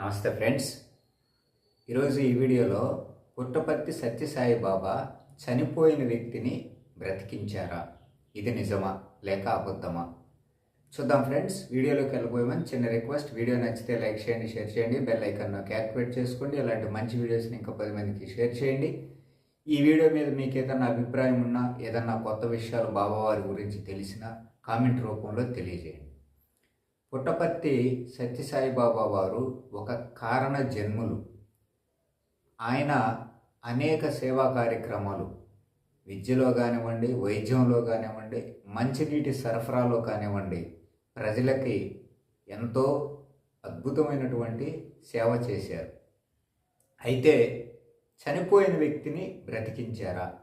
నమస్తే ఫ్రెండ్స్. ఈరోజు ఈ వీడియోలో పుట్టపర్తి సత్యసాయి బాబా చనిపోయిన వ్యక్తిని బ్రతికించారా? ఇది నిజమా లేక అబద్ధమా? చూద్దాం ఫ్రెండ్స్. వీడియోలోకి వెళ్ళిపోయామని చిన్న రిక్వెస్ట్. వీడియో నచ్చితే లైక్ చేయండి షేర్ చేయండి బెల్ ఐకాన్ యాక్టివేట్ చేసుకోండి. అలాంటి మంచి వీడియోస్ని ఇంకా పది మందికి షేర్ చేయండి. ఈ వీడియో మీద మీకు ఏదైనా అభిప్రాయం ఉన్నా ఏదన్నా కొత్త విషయాలు బాబావారి గురించి తెలిసినా కామెంట్ రూపంలో తెలియజేయండి. పుట్టపర్తి సత్యసాయిబాబా వారు ఒక కారణ జన్ములు. ఆయన అనేక సేవా కార్యక్రమాలు విద్యలో కానివ్వండి వైద్యంలో కానివ్వండి మంచినీటి సరఫరాలో కానివ్వండి ప్రజలకి ఎంతో అద్భుతమైనటువంటి సేవ చేశారు. అయితే చనిపోయిన వ్యక్తిని బ్రతికించారా?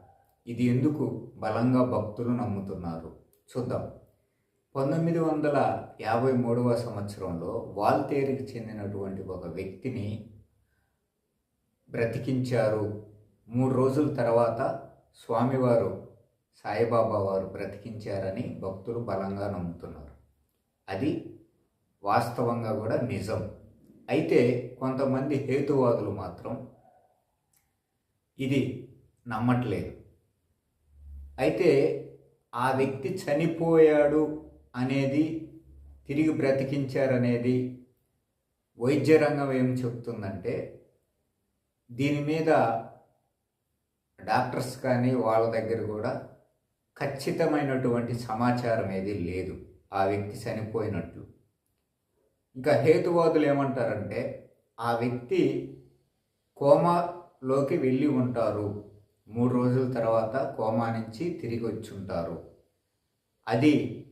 ఇది ఎందుకు బలంగా భక్తులు నమ్ముతున్నారు? చూద్దాం. పంతొమ్మిది వందల యాభై మూడవ సంవత్సరంలో వాల్తేరికి చెందినటువంటి ఒక వ్యక్తిని బ్రతికించారు. మూడు రోజుల తర్వాత స్వామివారు సాయిబాబా వారు బ్రతికించారని భక్తులు బలంగా నమ్ముతున్నారు. అది వాస్తవంగా కూడా నిజం. అయితే కొంతమంది హేతువాదులు మాత్రం ఇది నమ్మట్లేదు. అయితే ఆ వ్యక్తి చనిపోయాడు అనేది తిరిగి బ్రతికించారనేది వైద్య రంగం ఏం చెప్తుందంటే దీని మీద డాక్టర్స్ కానీ వాళ్ళ దగ్గర కూడా ఖచ్చితమైనటువంటి సమాచారం ఏది లేదు. ఆ వ్యక్తి చనిపోయినట్లు. ఇంకా హేతువాదులు ఏమంటారంటే ఆ వ్యక్తి కోమాలోకి వెళ్ళి ఉంటారు. మూడు రోజుల తర్వాత కోమా నుంచి తిరిగి వచ్చి ఉంటారు. అది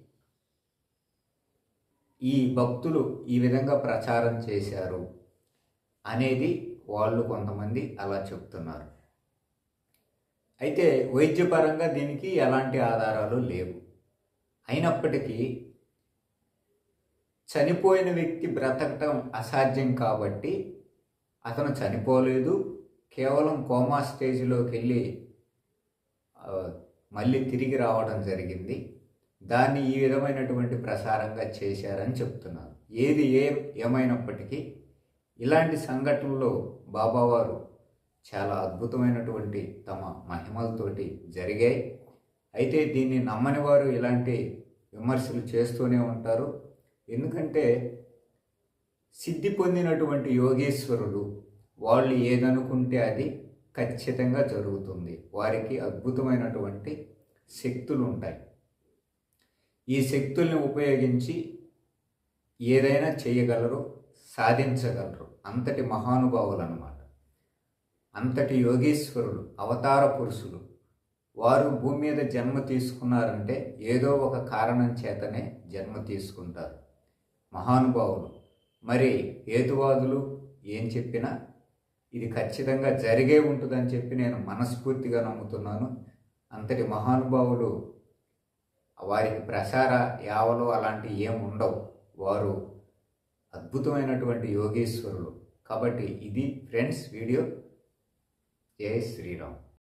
ఈ భక్తులు ఈ విధంగా ప్రచారం చేశారు అనేది వాళ్ళు కొంతమంది అలా చెప్తున్నారు. అయితే వైద్యపరంగా దీనికి ఎలాంటి ఆధారాలు లేవు. అయినప్పటికీ చనిపోయిన వ్యక్తి బ్రతకటం అసాధ్యం కాబట్టి అతను చనిపోలేదు. కేవలం కోమా స్టేజ్లోకి వెళ్ళి మళ్ళీ తిరిగి రావడం జరిగింది. దాన్ని ఈ విధమైనటువంటి ప్రసారంగా చేశారని చెప్తున్నారు. ఏది ఏ ఏమైనప్పటికీ ఇలాంటి సంఘటనలో బాబావారు చాలా అద్భుతమైనటువంటి తమ మహిమలతోటి జరిగాయి. అయితే దీన్ని నమ్మని వారు ఇలాంటి విమర్శలు చేస్తూనే ఉంటారు. ఎందుకంటే సిద్ధి పొందినటువంటి యోగేశ్వరుడు వాళ్ళు ఏదనుకుంటే అది ఖచ్చితంగా జరుగుతుంది. వారికి అద్భుతమైనటువంటి శక్తులు ఉంటాయి ఈ శక్తుల్ని ఉపయోగించి ఏదైనా చేయగలరు సాధించగలరు. అంతటి మహానుభావులు అన్నమాట అంతటి యోగేశ్వరులు అవతార పురుషులు. వారు భూమి మీద జన్మ తీసుకున్నారంటే ఏదో ఒక కారణం చేతనే జన్మ తీసుకుంటారు. మహానుభావులు. మరి హేతువాదులు ఏం చెప్పినా ఇది ఖచ్చితంగా జరిగే ఉంటుందని చెప్పి నేను మనస్ఫూర్తిగా నమ్ముతున్నాను. అంతటి మహానుభావులు వారికి ప్రసార యావలు అలాంటివి ఏం ఉండవు. వారు అద్భుతమైనటువంటి యోగేశ్వరులు. కాబట్టి ఇది ఫ్రెండ్స్ వీడియో. జై శ్రీరామ్.